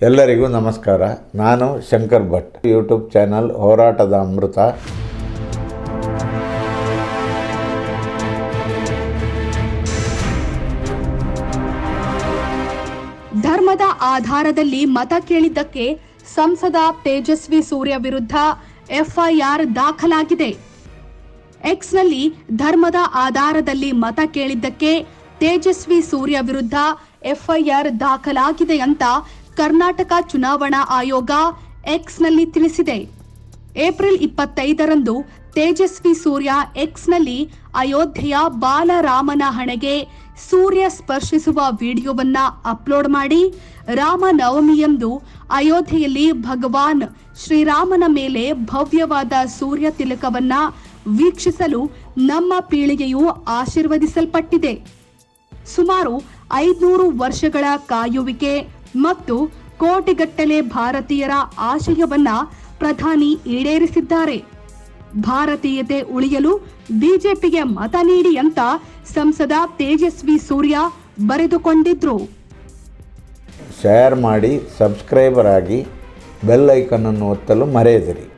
ಎಲ್ಲರಿಗೂ ನಮಸ್ಕಾರ. ನಾನು ಶಂಕರ್ ಭಟ್. ಯೂಟ್ಯೂಬ್ ಚಾನಲ್ ಹೋರಾಟದ ಅಮೃತ. ಧರ್ಮದ ಆಧಾರದಲ್ಲಿ ಮತ ಕೇಳಿದ್ದಕ್ಕೆ ಸಂಸದ ತೇಜಸ್ವಿ ಸೂರ್ಯ ವಿರುದ್ಧ ಎಫ್ಐಆರ್ ದಾಖಲಾಗಿದೆ. ಎಕ್ಸ್ನಲ್ಲಿ ಧರ್ಮದ ಆಧಾರದಲ್ಲಿ ಮತ ಕೇಳಿದ್ದಕ್ಕೆ ತೇಜಸ್ವಿ ಸೂರ್ಯ ವಿರುದ್ಧ ಎಫ್ಐಆರ್ ದಾಖಲಾಗಿದೆ ಅಂತ ಕರ್ನಾಟಕ ಚುನಾವಣಾ ಆಯೋಗ ಎಕ್ಸ್ನಲ್ಲಿ ತಿಳಿಸಿದೆ. ಏಪ್ರಿಲ್ ಇಪ್ಪತ್ತೈದರಂದು ತೇಜಸ್ವಿ ಸೂರ್ಯ ಎಕ್ಸ್ನಲ್ಲಿ ಅಯೋಧ್ಯೆಯ ಬಾಲರಾಮನ ಹಣೆಗೆ ಸೂರ್ಯ ಸ್ಪರ್ಶಿಸುವ ವಿಡಿಯೋವನ್ನ ಅಪ್ಲೋಡ್ ಮಾಡಿ ರಾಮನವಮಿಯಂದು ಅಯೋಧ್ಯೆಯಲ್ಲಿ ಭಗವಾನ್ ಶ್ರೀರಾಮನ ಮೇಲೆ ಭವ್ಯವಾದ ಸೂರ್ಯ ತಿಲಕವನ್ನ ವೀಕ್ಷಿಸಲು ನಮ್ಮ ಪೀಳಿಗೆಯು ಆಶೀರ್ವದಿಸಲ್ಪಟ್ಟಿದೆ. ಸುಮಾರು ಐದುನೂರು ವರ್ಷಗಳ ಕಾಯುವಿಕೆ ಮತ್ತು ಕೋಟಿಗಟ್ಟಲೆ ಭಾರತೀಯರ ಆಶಯವನ್ನ ಪ್ರಧಾನಿ ಈಡೇರಿಸಿದ್ದಾರೆ. ಭಾರತೀಯತೆ ಉಳಿಯಲು ಬಿಜೆಪಿಗೆ ಮತ ನೀಡಿ ಅಂತ ಸಂಸದ ತೇಜಸ್ವಿ ಸೂರ್ಯ ಬರೆದುಕೊಂಡಿದ್ರು. ಶೇರ್ ಮಾಡಿ ಸಬ್ಸ್ಕ್ರೈಬರ್ ಆಗಿ ಬೆಲ್ ಅನ್ನು ಒತ್ತಲು ಮರೆಯದಿರಿ.